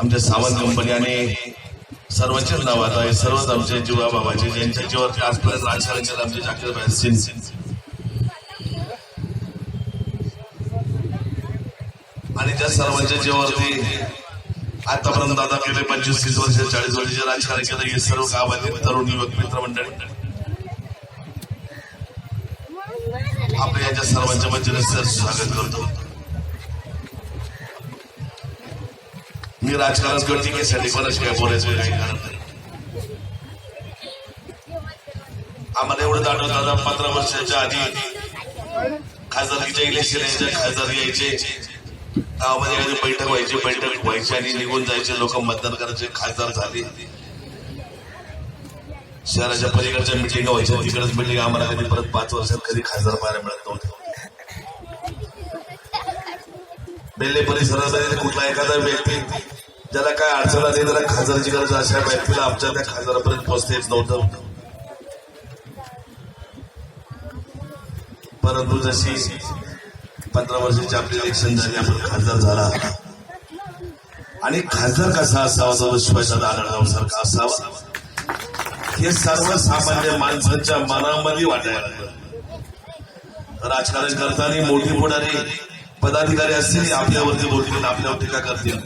आमच्या सावंत कंपनी आणि सर्वांचेच नाव आता आहे सर्वच आमचे जीवा बाबाचे ज्यांच्या जीवावरती आजपर्यंत राजकारण केलं आमचे जाकीर सिंग आणि त्या सर्वांच्या जीवावरती आतापर्यंत दादा गेले पंचवीस तीस वर्ष चाळीस वर्ष जे राजकारण केलं हे सर्व गावातील तरुण युवक मित्र मंडळ. आपल्या याच्या सर्वांच्या वतीने सर स्वागत करतो. मी राजकारण टीकेसाठी कोणाशी काय बोलायचं काही कारण आम्हाला एवढं आठवत दादा पंधरा वर्षाच्या आधी खासदारकीच्या इलेक्शन यायचे खासदार यायचे. गावामध्ये एखादी बैठक व्हायची बैठक व्हायची आणि निघून जायचे लोक मतदान करायचे खासदार झाले. शहराच्या पलीकडच्या मिटिंग व्हायच्या तिकडेच मिटिंग आम्हाला कधी परत पाच वर्षात कधी खासदार पाहायला मिळत नव्हते. बेल्ले परिसरामध्ये कुठला एखादा व्यक्ती ज्याला काय अडचण आली त्याला खासदाराची गरज अशा व्यक्तीला आमच्या त्या खासदारापर्यंत पोहोचता येत नव्हतं. परंतु जशी पंधरा वर्षाची आपली इलेक्शन झाली आपण खासदार झाला. आणि खासदार कसा असावा तो विश्वासात आढळराव सारखा असावा हे सर्वसामान्य माणसांच्या मनामध्ये वाटायला राजकारण करताना मोठी पुढारी पदाधिकारी असतील आपल्यावरती बोलतील आपल्यावरती का करतील.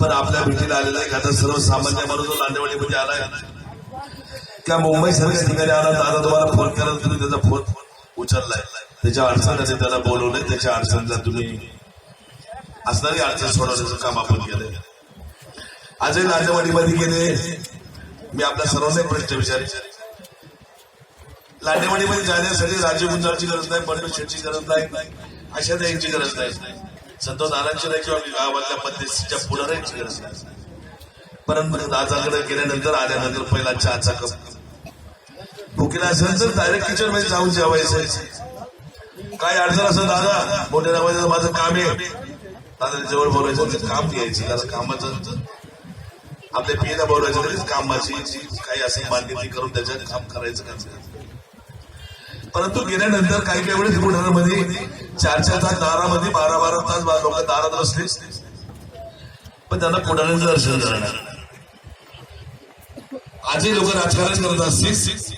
पण आपल्या भेटीला आलेला एखादा सर्वसामान्य माणूस जो लांडेवाडीमध्ये आलाय. त्या मुंबई सारख्या ठिकाणी आला दादा तुम्हाला फोन केला तुम्ही त्याचा फोन उचललाय. त्याच्या अडचणीने त्याला बोलवलंय त्याच्या अडचणीला तुम्ही असणारी अडचण सोडवण्याचं काम आपण केलंय. आजही लांडेवाडीमध्ये गेले. मी आपल्या सर्वांना प्रश्न विचारेन. लांडेवाडीमध्ये जाण्यासाठी राजीव गुंजाळची गरज नाही बंडू शेटची गरज नाही. अशा यांची गरज नाही. संतोष नारायणची नाही किंवा गावातल्या पद्धतीच्या पुढाऱ्यांची गरज नाही. परंतु दादाकडे गेल्यानंतर आल्यानंतर पहिला चहाचा कप. भुकीला असेल तर डायरेक्ट किचनमध्ये जाऊन जेवायचं. काय अडचण असं दादा? मोठ्या नावाचं माझं काम आहे. दादा जवळ बोलायचं काम घ्यायचं. कारण कामाचं आपल्या पियला बोलायचं तरी कामाची काही असेल मान्यता करून त्याच्यात काम करायचं. का परंतु गेल्यानंतर काही काही वेळेस पुढाऱ्यामध्ये चार चार तास दारामध्ये बारा बारा तास लोक दारात बसले. पण त्यांना पुढाऱ्यांचं दर्शन करणार आजही लोक राजकारण करत असतील.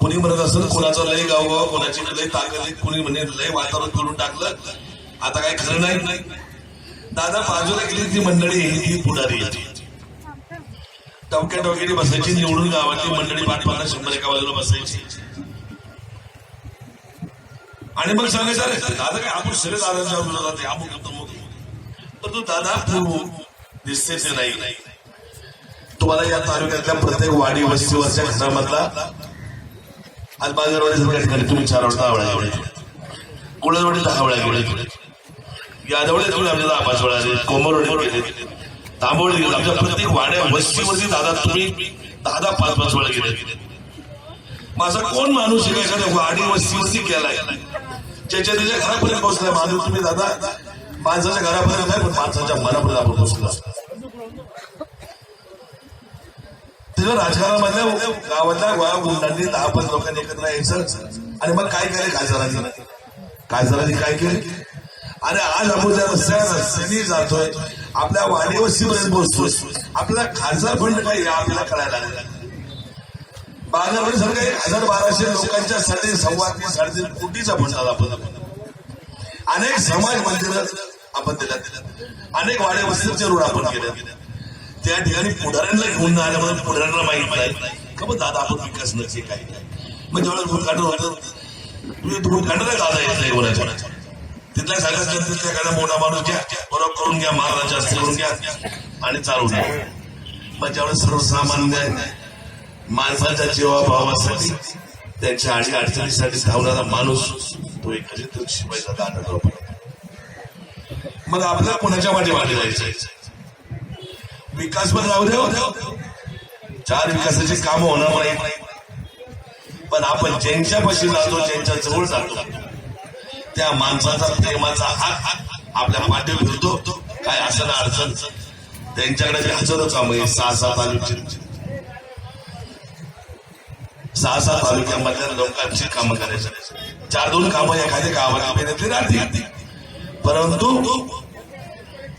कुणी म्हणत असत कुणाचं लय गावगाव कोणाची लय ताकद कुणी म्हणे लय वातावरण करून टाकलं. आता काय खरं नाही. दादा बाजूला गेली ती मंडळी ही पुढारी टवक्या टवक्याने बसायची निवडून गावातली मंडळी पाच पन्नास शंभर एका बाजूला बसायची. आणि मग सांगायचं अरे दादा काय आपण सगळे दादाच्या विरोधात अमुक तमुक पण दादा तू दिसते ते नाही. तुम्हाला या तालुक्यातल्या प्रत्येक वाडी वस्तीवरच्या घरामधला आज बाजारवाडी सगळ्या ठिकाणी तुम्ही चार वेळा दहा वेळा कुळदवाडी दहा वेळा गेले यादवडे तुम्ही आमच्या दहा पाच वेळा गेले कोमरवाडी गेले तांबवडे गेले आमच्या प्रत्येक वाड्या वस्तीवरती दादा तुम्ही दहा दहा पाच पाच वेळा गेले माझा कोण माणूस एखाद्या वाडी वस्तीवरती गेलाय ज्याच्या त्याच्या घरापर्यंत पोहोचलाय. माणूस तुम्ही दादा माणसाच्या घरापर्यंत नाही पण माणसाच्या मनापर्यंत आपण पोहोचलो. तिथं राजकारणामधल्या गावातल्या गोळा गुंडांनी दहा पाच लोकांनी एकत्र यायचं. आणि मग काय केलं? खासदारांनी खासदारांनी काय केलं? अरे आज आपण त्या रस्त्या रस्त्याने जातोय. आपल्या वाडीवस्तीपर्यंत पोहोचतोय. आपल्याला खासदार फंड काय? आपल्याला कळायला लागला. बाजारवाडी सर काही हजार बाराशे लोकांच्या साठी सव्वा तीन साडेतीन कोटीचा फंड आला आपण अनेक समाज मंदिर आपण दिल्यात. अनेक वाड्या वस्तीचे रोड आपण केले त्या ठिकाणी पुढाऱ्यांना घेऊन आल्यामुळे पुढाऱ्यांना माहीत नाही. का मग दादा आपण विकास नक्की काय काय मग ज्यावेळेस उद्घाटन होतं तुम्ही उद्घाटन म्हणजे दादा येत नाही कोणाच्या? तिथल्या सगळ्यात तिथल्या एखादा मोठा माणूस घ्या. बरोबर करून घ्या. महाराज जास्त करून घ्या. आणि चालू द्या मग ज्यावेळेस सर्वसामान्य माणसाच्या जीवाभावासाठी त्यांच्या आणि अडचणीसाठी धावणारा माणूस तो एक शिवायचा दांडा मग आपल्याला कोणाच्या वाटे वाटे जायचं विकास पण राहू द्या हो. चार विकासाची कामं होणार नाही. पण आपण ज्यांच्यापाशी जातो ज्यांच्या जवळ जातो त्या माणसाचा प्रेमाचा हात आपल्या पाठीवर फिरतो काय असं अडचण? त्यांच्याकडे जे हजारो काम आहे सहा सात सहा सात तालुक्यामधल्या लोकांची कामं करायची. चार दोन कामं एखाद्या गावात राहते परंतु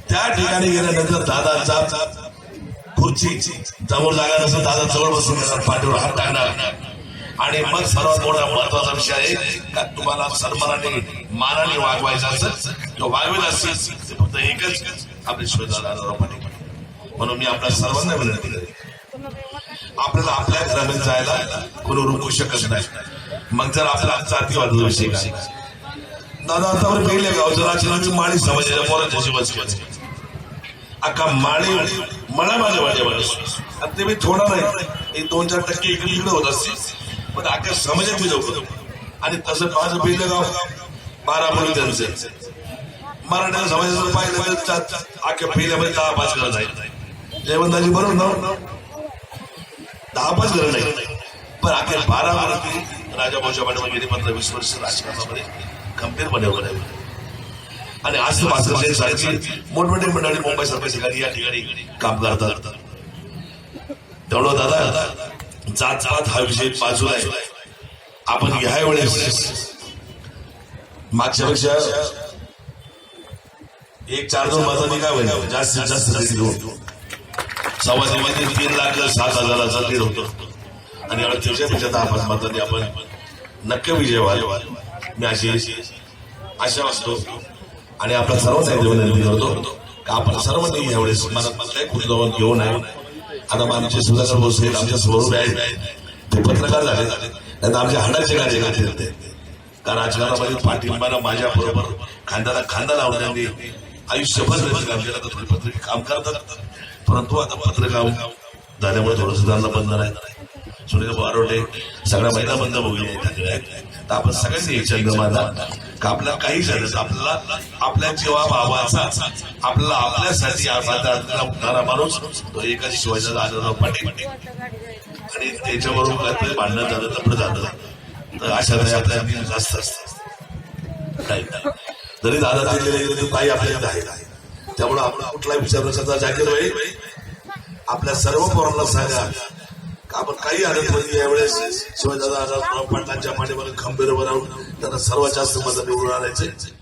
त्या ठिकाणी गेल्यानंतर दादा जात खुर्ची जवळ जागा नसेल दादा जवळ बसून घेणार पाठीवर हात टाकणार. आणि मग सर्वात मोठा महत्त्वाचा विषय आहे का तुम्हाला सन्मानाने मानाने वागवायचा असेल तो वागवेल असेल फक्त एकच आपले शिवदादा पाटील म्हणून मी आपल्या सर्वांना विनंती करेन आपल्याला आपल्या घरामध्ये जायला कोणी रोखू शकत नाही. मग जर आपला जातीवाद विषय काय दादा आतावर पहिले गाव जर अचानक माळी समाजाच्या पोरांच्या जीवन अख्खा माळी मला माझ्या माझ्या माणूस. आणि ते मी थोडा नाही. एक दोन चार टक्के इकडे इकडे होत असते पण अख्ख्या समाजात मी जाऊ आणि तसं माझं पहिलं गाव बारा मुली त्यांचं. मराठा समाजाचं पाहिलं अख्ख्या पहिल्यामध्ये दहा पाच घर जाईल जयवंताजी बरोबर ना? दहा पाच घर नाही. पण अखेर बारामती राजाभाऊच्या पाठीमागे गेली पंधरा वीस वर्ष राजकारणामध्ये गंभीर उभं आणि आज सारखी मोठमोठे मंडळी मुंबई सारख्या ठिकाणी या ठिकाणी काम करतात. तेवढं दादा जात जात हा विषय बाजूला आहे. आपण ह्या वेळेस मागच्या पेक्षा एक चार दोन माझा काय जास्तीत जास्त सव्वा सव्वा ते तीन लाख सात हजाराचा लीड होतो. आणि एवढ्या दहा पाच मतांनी आपण नक्की विजय व्हाल. मी अशी आशा वाचतो आणि आपला आपल्या सर्वांना विनंती करतो का आपण सर्वांनी यावेळेस? मनात कुठल्याही कुठलं घेऊन आहे आता आमचे सुधाकर बोस आहेत आमच्या स्वरूप आहेत. ते पत्रकार झाले. नाही आमच्या हाडाचे कार्यकर्ते होते कारण राजकारणामध्ये पाठिंबाला माझ्या बरोबर खांद्याला खांदा लावून आयुष्यभर काम केलं तर थोडी पत्रिका काम करतात. परंतु आता पत्रकार झाल्यामुळे थोडस त्यांना बंधन आहे. सुनील बारोटे सगळ्या महिला बंद बघूया आहेत तर आपण सगळ्यांनी एक छंद माझा का आपल्याला काही झालं आपला आपल्या जेव्हा भावाचा आपला आपल्यासाठी उठणारा माणूस तो एकाच शिवाजी आनंदराव पाटील. आणि त्याच्याबरोबर काहीतरी भांडण झालं लपड झालं. तर अशा काही आपल्या जास्त असतात जरी दादा दिलेले गेले तर ताई आहे त्यामुळे आपण कुठलाही विचार न जागीर होईल आपल्या सर्व पोरांना सांगा आपण काही आनंद यावेळेस? शिवाजीदादा आनंदराव पाटलांच्या पाठीमागे खंबीर उभं राहून त्यांना सर्वात जास्त मदत निवडून आणायचे.